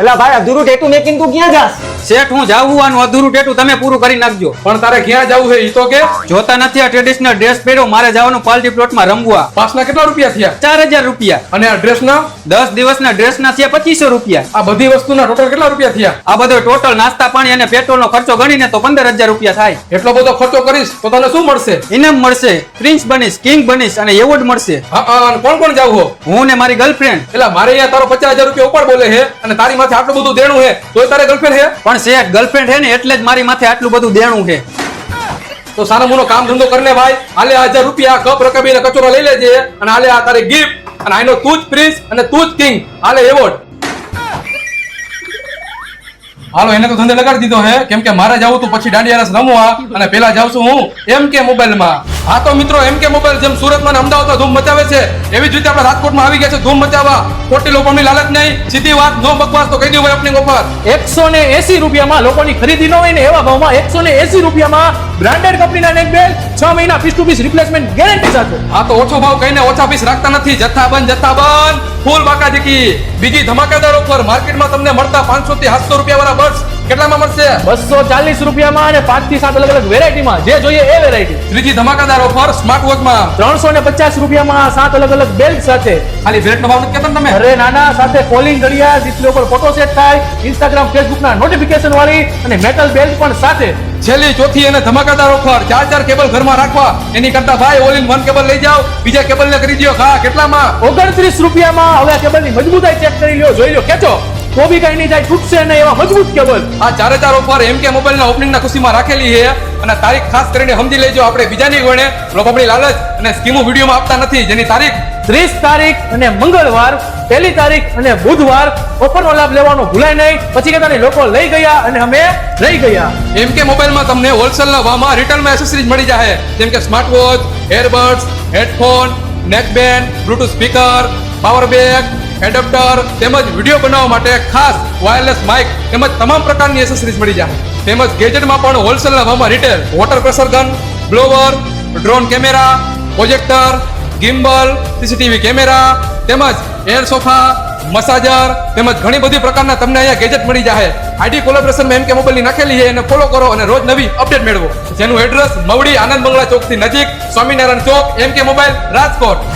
એલા ભાઈ અધૂરું ટેટુ મેકિંગ તું ક્યાં જાસ શેઠ હું જાવું આનું અધૂરું ટેટુ તમે પૂરું કરી નાખજો. પણ તારે ક્યાં જવું છે ઈ તો કે? જોતા નથી આ ટ્રેડિશનલ ડ્રેસ પહેર્યો મારે જવાનું પાલટી પ્લોટમાં રમવા. પાસના કેટલા રૂપિયા થયા? ચાર હજાર રૂપિયા. અને આ ડ્રેસના દસ દિવસના ડ્રેસના થયા પચીસો રૂપિયા. આ બધી વસ્તુના ટોટલ કેટલા રૂપિયા થયા? આ બધો ટોટલ નાસ્તા પાણી અને પેટ્રોલનો ખર્ચો ગણીને તો પંદર હજાર રૂપિયા થાય. એટલો બધો ખર્ચો કરીશ તો તને શું મળશે? ઇનામ મળશે પ્રિન્સ બનીશ કિંગ બનીશ અને એવોર્ડ મળશે. હા કોણ કોણ જાવ હો? હું ને મારી ગર્લફ્રેન્ડ એટલે મારે અહીંયા તારો પચાસ હજાર રૂપિયા ઉપર બોલે છે અને તારી માથે આટલું બધું દેણું છે? તો તારે ગર્લફ્રેન્ડ છે? પણ છે ગર્લફ્રેન્ડ છે ને એટલે જ મારી માથે આટલું બધું દેણું છે. તો સારા મુનો કામ ધંધો કરી લે ભાઈ. આલે આ હજાર રૂપિયા કપ રકમ કચોરો લઈ લેજે અને આલે આ તારી ગિફ્ટ અને આનો તું જ પ્રિન્સ અને તું જ કિંગ આલે એવોર્ડ હાલો, એને તો ધંધે લગાડી દીધો હે. કેમ કે મારે જાવું તું પછી દાંડિયા રસ રમવા અને પેલા જાઉં છું હું. એમ કે મોબાઈલમાં હા તો મિત્રો, એમ કે મોબાઈલ જેમ સુરતમાં અમદાવાદમાં ધૂમ મચાવે છે, એવી જ રીતે આપણે રાજકોટમાં આવી ગયા છે ધૂમ મચાવવા. ખોટી લોકોની લાલચ નહીં, સીધી વાત, નો બકવાસ તો કહી દઉં ભાઈ ઓપનિંગ ઓફર. એકસો ને એસી રૂપિયામાં લોકોની ખરીદી ન હોય ને એવા ભાવમાં એકસો ને એસી રૂપિયામાં બ્રાન્ડેડ કંપનીના નેક બેલ્ટ છ મહિના piece to piece replacement guarantee સાથે. આ તો ઓછો ભાવ કહીને ઓછા પીસ રાખતા નથી. જથ્થાબંધ જથ્થાબંધ ફૂલ બાકાદીકી બીજી ધમાકેદાર ઓફર. માર્કેટમાં તમને મળતા પાંચસો થી સાતસો રૂપિયા વાળા બસ કેટલામાં મળશે? બસો ચાલીસ રૂપિયામાં અને પાંચથી સાત અલગ અલગ વેરાયટીમાં. જે જોઈએ એ વેરાયટી. ત્રીજી ધમાકાદાર ઓફર સ્માર્ટ વોચમાં ત્રણસો ને પચાસ રૂપિયામાં સાત અલગ અલગ બેલ્ટ સાથે. ખાલી બેલ્ટનો ભાવ નથી તમે? અરે નાના સાથે કોલિંગ ઘડિયાળ ડિસ્પ્લે ઉપર ફોટો સેટ થાય ઇન્સ્ટાગ્રામ ફેસબુક ના નોટિફિકેશન વાળી અને મેટલ બેલ્ટ પણ સાથે. છેલ્લી ચોથી અને ધમાકાદાર ઓફર ચાર ચાર કેબલ ઘરમાં રાખવા. એની કરતા ભાઈ ઓલ ઇન વન કેબલ લઈ જાઓ. બીજા કેબલ ને કરી દો હા કેટલામાં? ઓગણત્રીસ રૂપિયામાં હવે આ કેબલની મજબૂતાઈ ચેક કરી લ્યો જોઈ લો ખેંચો. તો બી કઈ નહીં જાય છૂટશે નહીં એવા મજબૂત કેબલ. આ ચારે ચાર ઓફર એમ કે મોબાઈલ ના ઓપનિંગ ના ખુશીમાં રાખેલી છે અને તારીખ ખાસ કરીને સમજી લેજો આપણે બીજાની ગણે લોકો આપણી લાલચ અને સ્કીમો વિડીયોમાં આપતા નથી. જેની તારીખ ત્રીસ તારીખ અને મંગળવાર પહેલી તારીખ અને બુધવાર ઓફરનો લાભ લેવાનો ભૂલાય નહીં. પછી કહેતા લોકો લઈ ગયા અને અમે રહી ગયા. એમ કે મોબાઈલમાં તમને હોલસેલના ભાવમાં રિટેલમાં એસેસરીઝ મળી જાય જેમ કે smart watch airbuds headphone neckband Bluetooth speaker power bag adapter તેમજ વીડિયો બનાવવા માટે ખાસ વાયરલેસ માઇક તેમજ તમામ પ્રકારની એસેસરીઝ મળી જાય. તેમજ ગેજેટમાં પણ હોલસેલના ભાવમાં retail water pressure gun blower drone camera projector gimbal CCTV camera તેમજ એર સોફા મસાજર તેમજ ઘણી બધી પ્રકારના તમને અહીંયા ગેજેટ મળી જાય આઈડી કોલેબરેશનમાં એમ કે મોબાઈલની નાખેલી છે, એને ફોલો કરો અને રોજ નવી અપડેટ મેળવો. જેનું એડ્રેસ મવડી આનંદ બંગલા ચોકથી નજીક સ્વામિનારાયણ ચોક, એમ કે મોબાઈલ રાજકોટ.